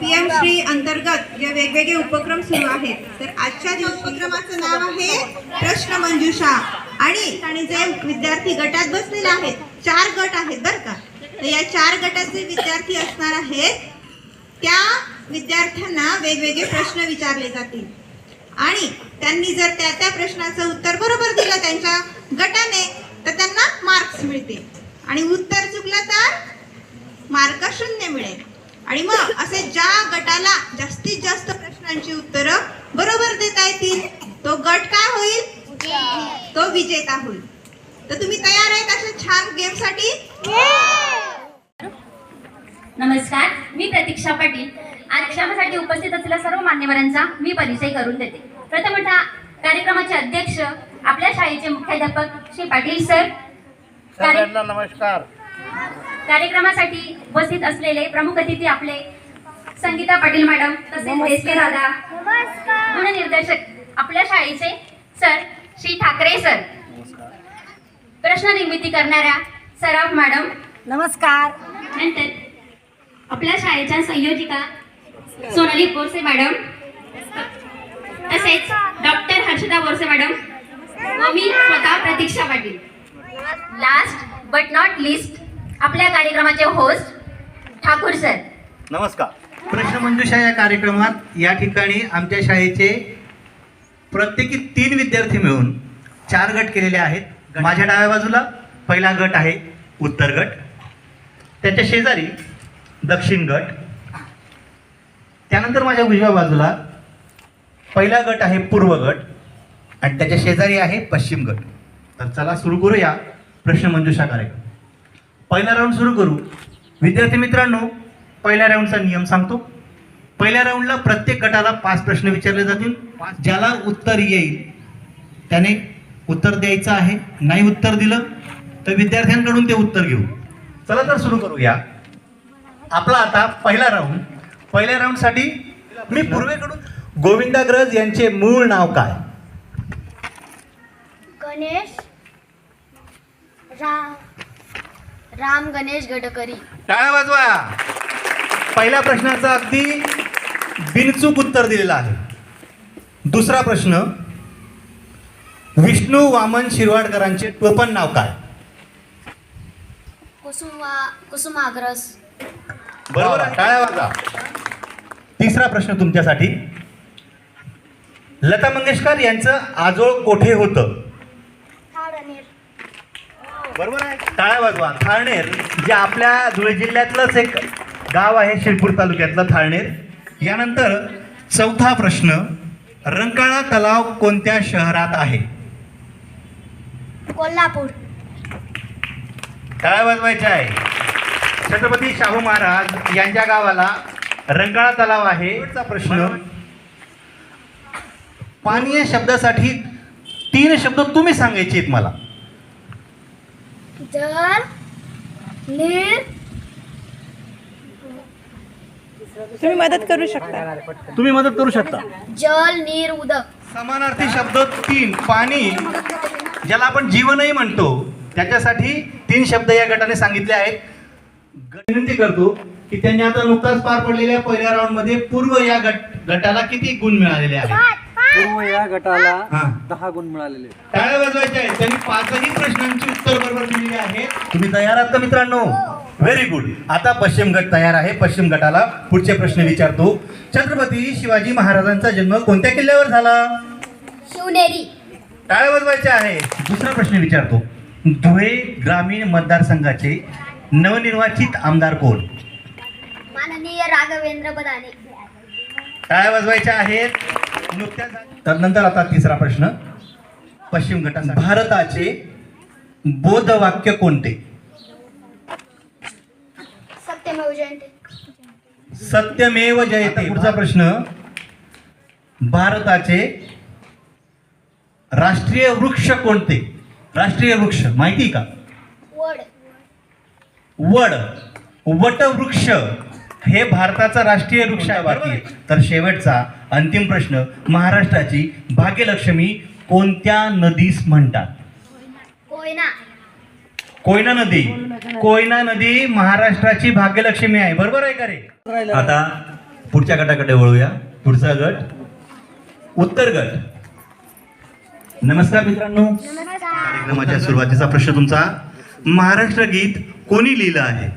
PM Shri अंतर्गत जे वेगवेगळे उपक्रम सुरू आहेत. तर आजच्या जे उपक्रमाचं नाव आहे प्रश्न मंजुषा. आणि आणि जे विद्यार्थी गटात बसलेले आहेत चार गट आहेत बरं का. तर या चार गटाचे विद्यार्थी असणार आहेत. त्या विद्यार्थ्यांना वेगवेगळे प्रश्न विचारले जातील. आणि त्यांनी जर त्या त्या प्रश्नाचं उत्तर बरोबर दिलं त्यांच्या गटाने तर त्यांना मार्क्स मिळतील. आणि उत्तर चुकलं तर मार्क शून्य मिळेल. आणि मग असे ज्या गटाला जास्तीत जास्त प्रश्नांची उत्तरं बरोबर देता येतील तो गट काय होईल? तो विजेता होईल. तर तुम्ही तयार आहेत अशा छान गेमसाठी? नमस्कार मी प्रतीक्षा पाटील. आज क्षमासाठी उपस्थित असलेल्या सर्व मान्यवरांचा मी परिचय करून देते. प्रथमतः कार्यक्रमाचे अध्यक्ष आपल्या शाळेचे मुख्याध्यापक श्री पाटील सर. नमस्कार. कार्यक्रमासाठी उपस्थित असलेले प्रमुख अतिथी आपले संगीता पाटील मॅडम तसेच दादा गुणनिर्देशक आपल्या शाळेचे सर श्री ठाकरे सर. प्रश्न निर्मिती करणाऱ्या सराफ मॅडम. नमस्कार. नंतर आपल्या शाळेच्या संयोजिका सोनाली बोरसे मॅडम. तसेच डॉक्टर हर्षदा बोरसे मॅडम. व मी स्वतः Pratiksha Patil. Last but not least आपल्या कार्यक्रमाचे होस्ट ठाकूर सर नमस्कार. प्रश्नमंजुषा या कार्यक्रमात या ठिकाणी आमच्या शाळेचे प्रत्येकी तीन विद्यार्थी मिळून चार गट केलेले आहेत. माझ्या डाव्या बाजूला पहिला गट आहे उत्तर गट. त्याच्या शेजारी दक्षिण गट. त्यानंतर माझ्या उजव्या बाजूला पहिला गट आहे पूर्व गट आणि त्याच्या शेजारी आहे पश्चिम गट. तर चला सुरू करूया प्रश्नमंजुषा कार्यक्रम. पहिला राऊंड सुरू करू. विद्यार्थी मित्रांनो पहिल्या राऊंडचा नियम सांगतो. पहिल्या राऊंडला प्रत्येक गटाला पाच प्रश्न विचारले जातील. ज्याला उत्तर येईल त्याने उत्तर द्यायचं आहे. नाही उत्तर दिलं तर विद्यार्थ्यांकडून ते उत्तर घेऊ. चला तर सुरू करूया. आपला आता पहिला राऊंड पहिल्या राऊंडसाठी मी पूर्वेकडून गोविंदाग्रज यांचे मूळ नाव काय? गणेश राम राम गणेश गडकरी. टाळ्या वाजवा. पहिल्या प्रश्नाचं अगदी बिनचूक उत्तर दिलेलं आहे. दुसरा प्रश्न विष्णू वामन शिरवाडकरांचे टोपण नाव काय? कुसुमा कुसुमाग्रस बरोबर आहे, टाळ्या वाजवा. तिसरा प्रश्न तुमच्यासाठी. लता मंगेशकर यांचं आजोळ कोठे होतं? बरोबर आहे? टाळ्या वाजवा थाळनेर जे आपल्या धुळे जिल्ह्यातलंच एक गाव आहे शिरपूर तालुक्यातलं थाळनेर. यानंतर चौथा प्रश्न रंकाळा तलाव कोणत्या शहरात आहे? कोल्हापूर. टाळ्या वाजवायच्या आहे. छत्रपती शाहू महाराज यांच्या गावाला रंकाळा तलाव आहे. प्रश्न पाणी या शब्दासाठी तीन शब्द तुम्ही सांगायचे आहेत मला. जल नीर. तुम्ही मदत करू शकता. तुम्ही मदत करू शकता. जल नीर उदक. समानार्थी शब्द तीन पाणी. ज्याला आपण जीवनही म्हणतो त्याच्यासाठी तीन शब्द या गटाने सांगितले आहेत. विनंती करतो की त्यांनी आता नुकताच पार पडलेल्या पहिल्या राऊंडमध्ये पूर्व या गट गटाला किती गुण मिळालेले आहेत? पूर्व या गटाला. दहा गुण मिळालेले टाळ्या वाजवायच्या आहेत? त्यांनी पाचही प्रश्नांची उत्तर बरोबर दिलेली आहेत तुम्ही तयार आहात का मित्रांनो? व्हेरी गुड आता पश्चिम गट तयार आहे. पश्चिम गटाला पुढचे प्रश्न विचारतो. छत्रपती शिवाजी महाराजांचा जन्म कोणत्या किल्ल्यावर झाला? शिवनेरी. टाळ्या वाजवायच्या आहे? दुसरा प्रश्न विचारतो. धुळे ग्रामीण मतदारसंघाचे नवनिर्वाचित आमदार कोण? माननीय राघवेंद्र बदाने. टाळ्या वाजवायच्या आहेत? त्यानंतर आता तिसरा प्रश्न. पश्चिम गटाचा भारताचे बोधवाक्य कोणते? सत्यमेव जयंती. सत्यमेव जयते. पुढचा प्रश्न. भारताचे राष्ट्रीय वृक्ष कोणते? राष्ट्रीय वृक्ष. माहिती का? वड. वड. वटवृक्ष. हे भारताचा राष्ट्रीय वृक्ष आहे भारतीय तर शेवटचा अंतिम प्रश्न महाराष्ट्राची भाग्यलक्ष्मी कोणत्या नदीस म्हणतात? कोयना. कोयना नदी. कोयना नदी महाराष्ट्राची भाग्यलक्ष्मी आहे बरोबर आहे का रे. आता पुढच्या गटाकडे वळूया. पुढचा गट उत्तर गट. नमस्कार मित्रांनो. कार्यक्रमाच्या सुरुवातीचा प्रश्न तुमचा महाराष्ट्र गीत कोणी लिहिलं आहे?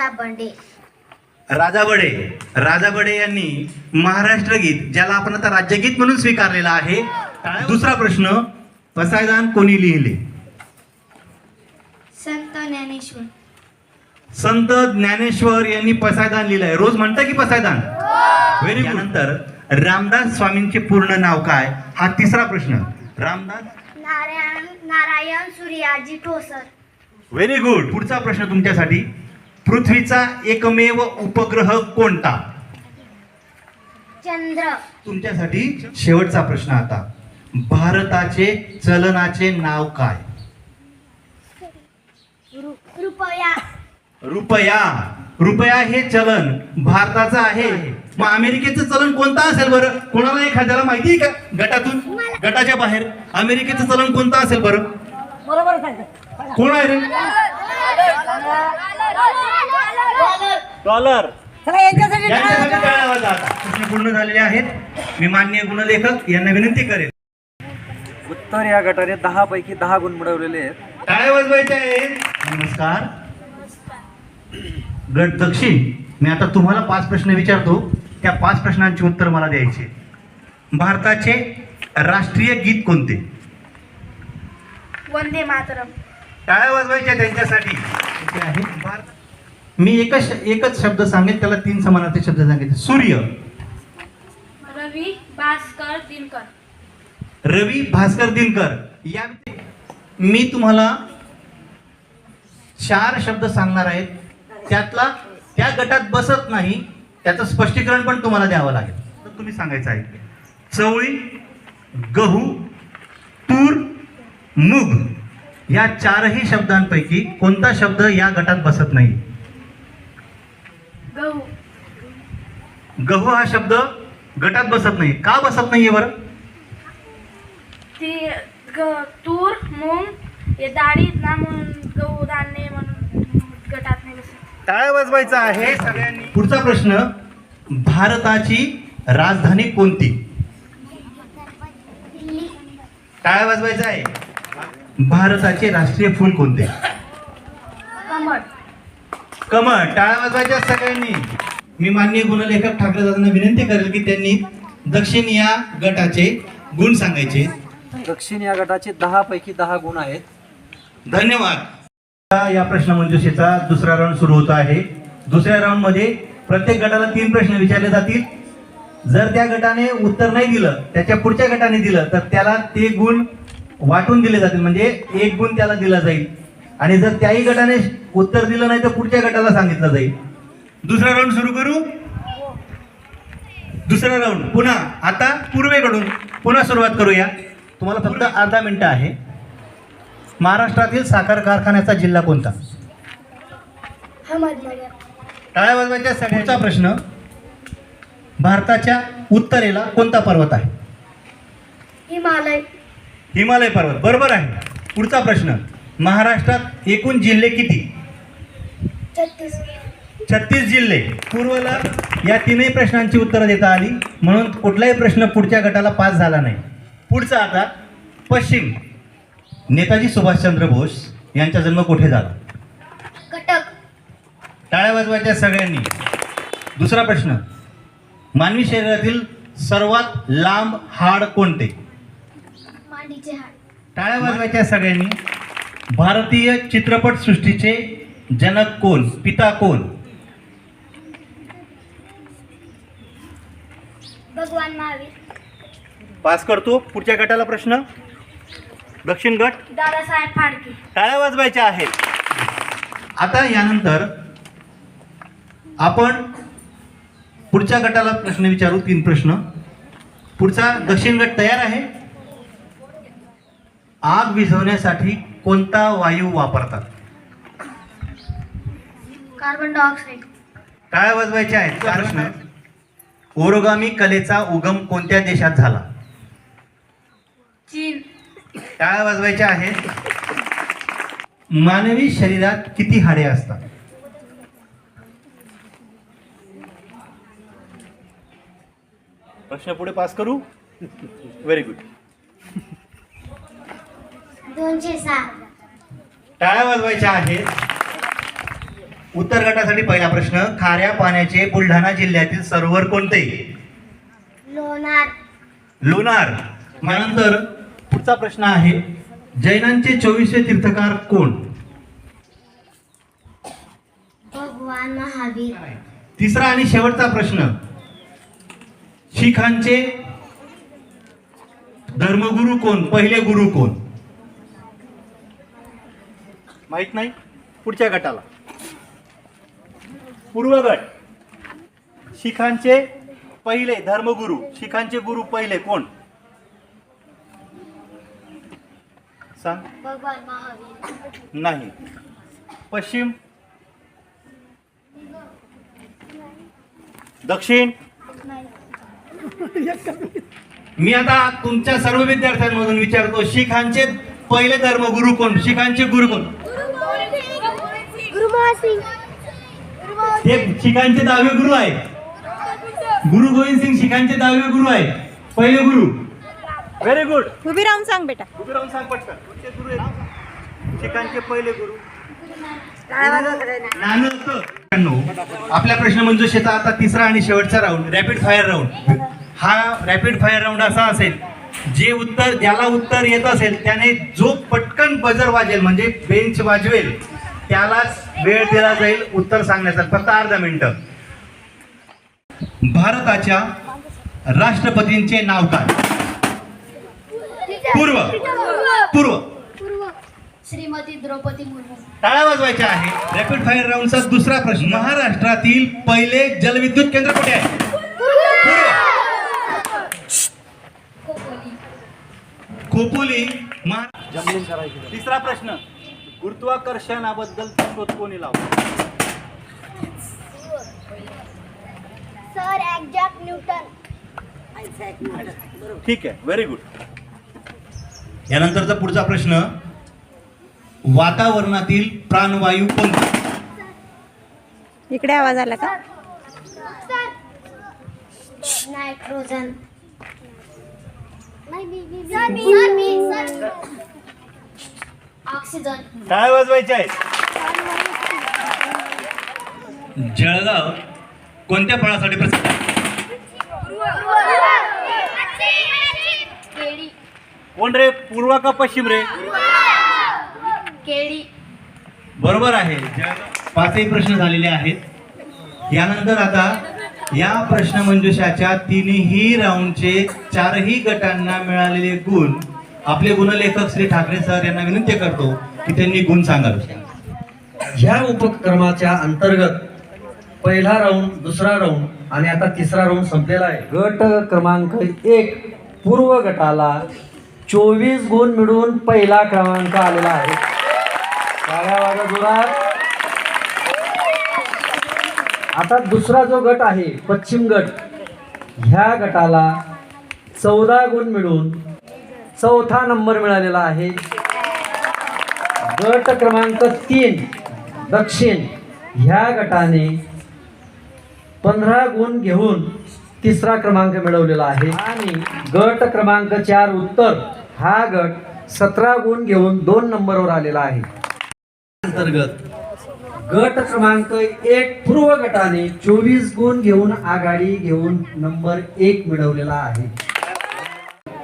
राजा बंडे. राजा बडे. राजा बडे यांनी महाराष्ट्र गीत ज्याला आपण आता राज्यगीत म्हणून स्वीकारलेलं आहे दुसरा प्रश्न पसायदान कोणी लिहिले? संत ज्ञानेश्वर. संत ज्ञानेश्वर यांनी पसायदान लिहिलंय. रोज म्हणतं की पसायदान? व्हेरी नंतर रामदास स्वामींचे पूर्ण नाव काय? हा तिसरा प्रश्न. रामदास? नारायण नारायण सूर्याजी ठोसर. व्हेरी गुड पुढचा प्रश्न तुमच्यासाठी. पृथ्वीचा एकमेव उपग्रह कोणता? चंद्र. तुमच्यासाठी शेवटचा प्रश्न आता. भारताचे चलनाचे नाव काय? रुपया. रुपया. रुपया हे चलन भारताचं आहे. मग अमेरिकेचं चलन कोणतं असेल बरं? कोणाला एखाद्याला माहिती आहे का गटातून? गटाच्या बाहेर. अमेरिकेचं चलन कोणतं असेल बरं? कोण आहे रे? डॉलर. यांच्यासाठी टाळ्या वाजवा आता. प्रश्न पूर्ण झालेले आहेत. मी मान्य गुणलेखक यांना विनंती करेल उत्तर या गटाने दहा पैकी दहा गुण मिळवलेले आहेत. टाळ्या वाजवायच्या आहेत. नमस्कार. गट दक्षिण मी आता तुम्हाला पाच प्रश्न विचारतो. त्या पाच प्रश्नांची उत्तर मला द्यायची भारताचे राष्ट्रीय गीत कोणते? वंदे मातरम. टाळ्या वाजवायच्या त्यांच्यासाठी. भारत मी एकच एकच शब्द सांगेन त्याला तीन समानार्थी शब्द सांगितले. सूर्य. रवी भास्कर दिनकर. रवी भास्कर दिनकर. या मी तुम्हाला चार शब्द सांगणार आहेत त्यातला त्या गटात बसत नाही. त्याचं स्पष्टीकरण पण तुम्हाला द्यावं लागेल. तर तुम्ही सांगायचं आहे. चवळी गहू तूर मूग. या चारही शब्दांपैकी कोणता शब्द या गटात बसत नाही? गहू. गहू हा शब्द गटात बसत नाही. का बसत नाहीये बरं? ती तूर मूग डाळीत ना म्हणून गहू धान्य म्हणून गटात नाही बसत. टाळ्या वाजवायचा आहे. सगळ्यांनी पुढचा प्रश्न भारताची राजधानी कोणती? टाळ्या वाजवायचा आहे. भारताचे राष्ट्रीय फूल कोणते? कमळ. कमळ टाळ्या वाजवायच्या सगळ्यांनी. मी माननीय गुणलेखक ठाकरे दादांना विनंती करेल की त्यांनी दक्षिण या गटाचे गुण सांगायचे. दक्षिण या गटाचे दहा पैकी दहा गुण आहेत. धन्यवाद. या प्रश्न मंजुषेचा दुसरा राऊंड सुरू होत आहे. दुसऱ्या राऊंडमध्ये प्रत्येक गटाला तीन प्रश्न विचारले जातील. जर त्या गटाने उत्तर नाही दिलं त्याच्या पुढच्या गटाने दिलं तर त्याला ते गुण वाटून दिले जातील. म्हणजे एक गुण त्याला दिला जाईल. आणि जर त्याही गटाने उत्तर दिलं नाही तर पुढच्या गटाला सांगितलं जाईल. दुसरा राऊंड सुरू करू? दुसरा राऊंड पुन्हा आता पूर्वेकडून. पुन्हा सुरुवात करूया. तुम्हाला फक्त अर्धा मिनिटं आहे. महाराष्ट्रातील साखर कारखान्याचा जिल्हा कोणता? टाळ्या वाजवायच्या सगळ्याचा प्रश्न. भारताच्या उत्तरेला कोणता पर्वत आहे? हिमालय. हिमालय पर्वत. बरोबर आहे. पुढचा प्रश्न. महाराष्ट्रात एकूण जिल्हे किती? छत्तीस छत्तीस जिल्हे. पूर्वला या तीनही प्रश्नांची उत्तरं देता आली. म्हणून कुठलाही प्रश्न पुढच्या गटाला पास झाला नाही. पुढचा आता पश्चिम. नेताजी सुभाषचंद्र बोस यांचा जन्म कुठे झाला? कटक टाळ्या वाजवायच्या सगळ्यांनी. दुसरा प्रश्न. मानवी शरीरातील सर्वात लांब हाड कोणते? टाळ्या वाजवायच्या सगळ्यांनी. भारतीय चित्रपट सृष्टीचे जनक कोण? पिता कोण? भगवान महावीर. पास करतो. पुढच्या गटाला प्रश्न. दक्षिण गट. दादासाहेब फाडके. टाळ्या वाजवायच्या आहेत. आता यानंतर आपण पुढच्या गटाला प्रश्न विचारू. तीन प्रश्न. पुढचा दक्षिण गट तयार आहे. आग विझवण्यासाठी कोणता वायू वापरतात? कार्बन डायऑक्साईड टाळ्या वाजवायच्या आहेत? प्रश्न. ओरोगामी कलेचा उगम कोणत्या देशात झाला? चीन. टाळ्या वाजवायच्या आहेत मानवी शरीरात किती हाडे असतात? प्रश्न पुढे पास करू? व्हेरी गुड दोनशे टाळ्या वाजवायच्या आहेत. उत्तर गटासाठी पहिला प्रश्न खाऱ्या पाण्याचे बुलढाणा जिल्ह्यातील सरोवर कोणते? लोणार. लोणार. त्यानंतर पुढचा प्रश्न आहे जैनांचे चोवीसवे तीर्थकार कोण? भगवान महावीर. तिसरा आणि शेवटचा प्रश्न शिखांचे धर्मगुरू कोण? पहिले गुरु कोण? माहीत नाही? पुढच्या गटाला. पूर्व गट शिखांचे पहिले धर्मगुरू. शिखांचे गुरु पहिले कोण? सांग. भगवान महावीर. नाही. पश्चिम. दक्षिण. मी आता तुमच्या सर्व विद्यार्थ्यांमधून विचारतो शिखांचे पहिले धर्मगुरू कोण? शिखांचे गुरु कोण? ते शिखांचे दहावे गुरु आहे. गुरु गोविंद सिंग शिखांचे दहावे गुरु आहे. पहिले गुरु. व्हेरी गुड उभी राहून सांग बेटा. उभे राहून सांग पटकन. कोणते गुरु आहेत. शिखांचे पहिले गुरु. आपल्या प्रश्न मंजुषेचा आता तिसरा आणि शेवटचा राऊंड रॅपिड फायर राऊंड हा रॅपिड फायर राऊंड असा असेल. जे उत्तर ज्याला उत्तर येत असेल त्याने जो पटकन बजर वाजेल म्हणजे बेंच वाजवेल त्यालाच वेळ दिला जाईल उत्तर सांगण्याचा. फक्त अर्धा मिनिट. भारताच्या राष्ट्रपतींचे नाव काय? पूर्व. पूर्व. श्रीमती द्रौपदी मुर्मू. टाळ्या वाजवायच्या आहे. रॅपिड फायर राऊंडचा दुसरा प्रश्न. महाराष्ट्रातील पहिले जलविद्युत केंद्र कुठे आहे पूर्व खोपोली महा- तिसरा प्रश्न. गुरुत्वाकर्षणाबद्दल शोध कोणी लावला? Sir exact Newton. ठीक आहे व्हेरी गुड यानंतरचा पुढचा प्रश्न वातावरणातील प्राणवायू कोणता? इकडे आवाज आला का? नायट्रोजन. ऑक्सिजन काय वाजवायचे आहे जळगाव कोणत्या फळासाठी प्रसिद्ध कोण रे? पूर्व का पश्चिम रे? केळी. बरोबर आहे. पाचही प्रश्न झालेले आहेत. यानंतर आता या प्रश्न मंजुषाच्या तिन्ही राऊंडचे चारही गटांना मिळालेले गुण आपले गुणलेखक श्री ठाकरे सर यांना विनंती करतो की त्यांनी गुण सांगावे. ह्या उपक्रमाच्या अंतर्गत पहिला राऊंड दुसरा राऊंड आणि आता तिसरा राऊंड संपलेला आहे. गट क्रमांक एक पूर्व गटाला चोवीस गुण मिळून पहिला क्रमांक आलेला आहे. जोरात आता दुसरा जो गट आहे पश्चिम गट ह्या गटाला चौदा गुण मिळून चौथा नंबर मिळालेला आहे. गट क्रमांक तीन दक्षिण ह्या गटाने पंधरा गुण घेऊन तिसरा क्रमांक मिळवलेला आहे. आणि गट क्रमांक चार उत्तर हा गट सतरा गुण घेऊन दोन नंबरवर आलेला आहे. अंतर्गत गट क्रमांक एक पूर्व गटाने चोवीस गुण घेऊन आघाडी घेऊन नंबर एक मिळवलेला आहे.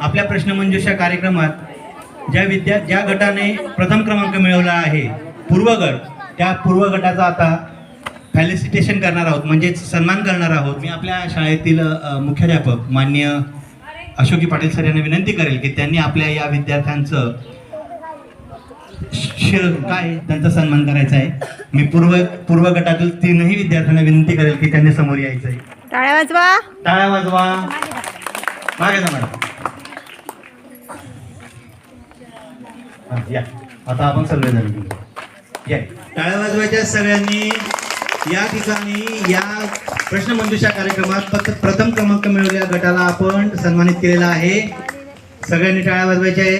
आपल्या प्रश्नमंजुषा कार्यक्रमात ज्या विद्या ज्या गटाने प्रथम क्रमांक मिळवला आहे पूर्व गट त्या पूर्व गटाचा आता फॅलिसिटेशन करणार आहोत म्हणजेच सन्मान करणार आहोत. मी आपल्या शाळेतील मुख्याध्यापक मान्य अशोकी पाटील सर यांना विनंती करेल की त्यांनी आपल्या या विद्यार्थ्यांचं काय त्यांचा सन्मान करायचा आहे? मी पूर्व पूर्व गटातील तीनही विद्यार्थ्यांना विनंती करेल की त्यांनी समोर यायचं आहे टाळ्या वाजवा. टाळ्या वाजवा. मागे जा मॅडम. या. आता आपण सर्वजण या. टाळ्या वाजवायच्या सगळ्यांनी या ठिकाणी या प्रश्न मंजुषा कार्यक्रमात फक्त प्रथम क्रमांक मिळवलेल्या गटाला आपण सन्मानित केलेला आहे. सगळ्यांनी टाळ्या वाजवायच्या आहे